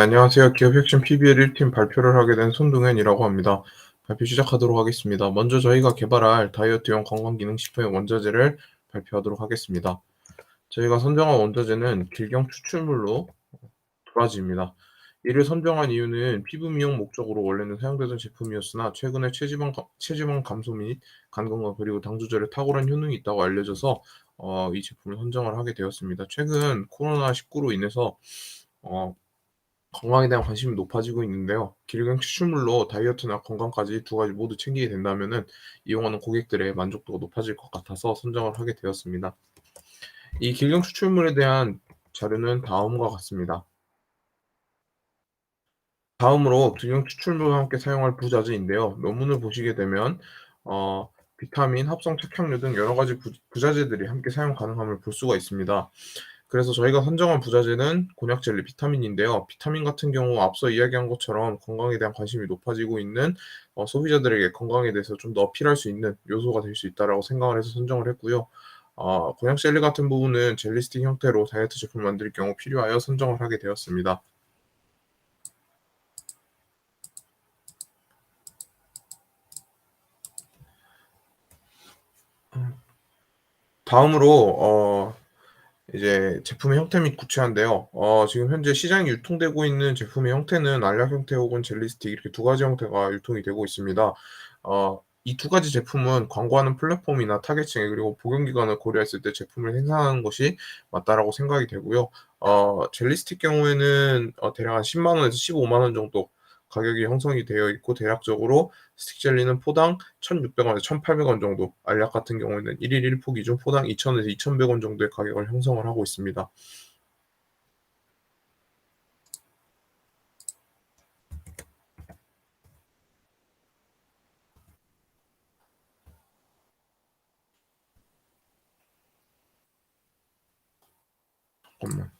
안녕하세요. 기업 혁신 PBL 1팀 발표를 하게 된 손동현이라고 합니다. 발표 시작하도록 하겠습니다. 먼저 저희가 개발할 다이어트용 건강기능식품의 원자재를 발표하도록 하겠습니다. 저희가 선정한 원자재는 길경 추출물로 도라지입니다. 이를 선정한 이유는 피부 미용 목적으로 원래는 사용되던 제품이었으나 최근에 체지방, 체지방 감소 및 간 건강 그리고 당 조절에 탁월한 효능이 있다고 알려져서 어, 이 제품을 선정을 하게 되었습니다. 최근 코로나19로 인해서 어, 건강에 대한 관심이 높아지고 있는데요. 길경 추출물로 다이어트나 건강까지 두 가지 모두 챙기게 된다면은 이용하는 고객들의 만족도가 높아질 것 같아서 선정을 하게 되었습니다. 이 길경 추출물에 대한 자료는 다음과 같습니다. 다음으로 길경 추출물과 함께 사용할 부자재인데요. 논문을 보시게 되면 어, 비타민, 합성 착향료 등 여러 가지 부, 부자재들이 함께 사용 가능함을 볼 수가 있습니다. 그래서 저희가 선정한 부자재는 곤약 젤리 비타민인데요. 비타민 같은 경우 앞서 이야기한 것처럼 건강에 대한 관심이 높아지고 있는 어, 소비자들에게 건강에 대해서 좀 더 어필할 수 있는 요소가 될 수 있다라고 생각을 해서 선정을 했고요. 어, 곤약 젤리 같은 부분은 젤리 스틱 형태로 다이어트 제품을 만들 경우 필요하여 선정을 하게 되었습니다. 다음으로 어, 이제 제품의 형태 및 구체화인데요. 어, 지금 현재 시장에 유통되고 있는 제품의 형태는 알약 형태 혹은 젤리 스틱 이렇게 두 가지 형태가 유통이 되고 있습니다. 어, 이 두 가지 제품은 광고하는 플랫폼이나 타겟층 그리고 복용 기간을 고려했을 때 제품을 생산하는 것이 맞다라고 생각이 되고요. 어, 젤리 스틱 경우에는 어, 대략 한 10만 원에서 15만 원 정도 가격이 형성이 되어 있고 대략적으로 스틱 젤리는 포당 1,600원에서 1,800원 정도, 알약 같은 경우에는 1일 1포 기준 포당 2,000원에서 2,100원 정도의 가격을 형성을 하고 있습니다. 잠깐만.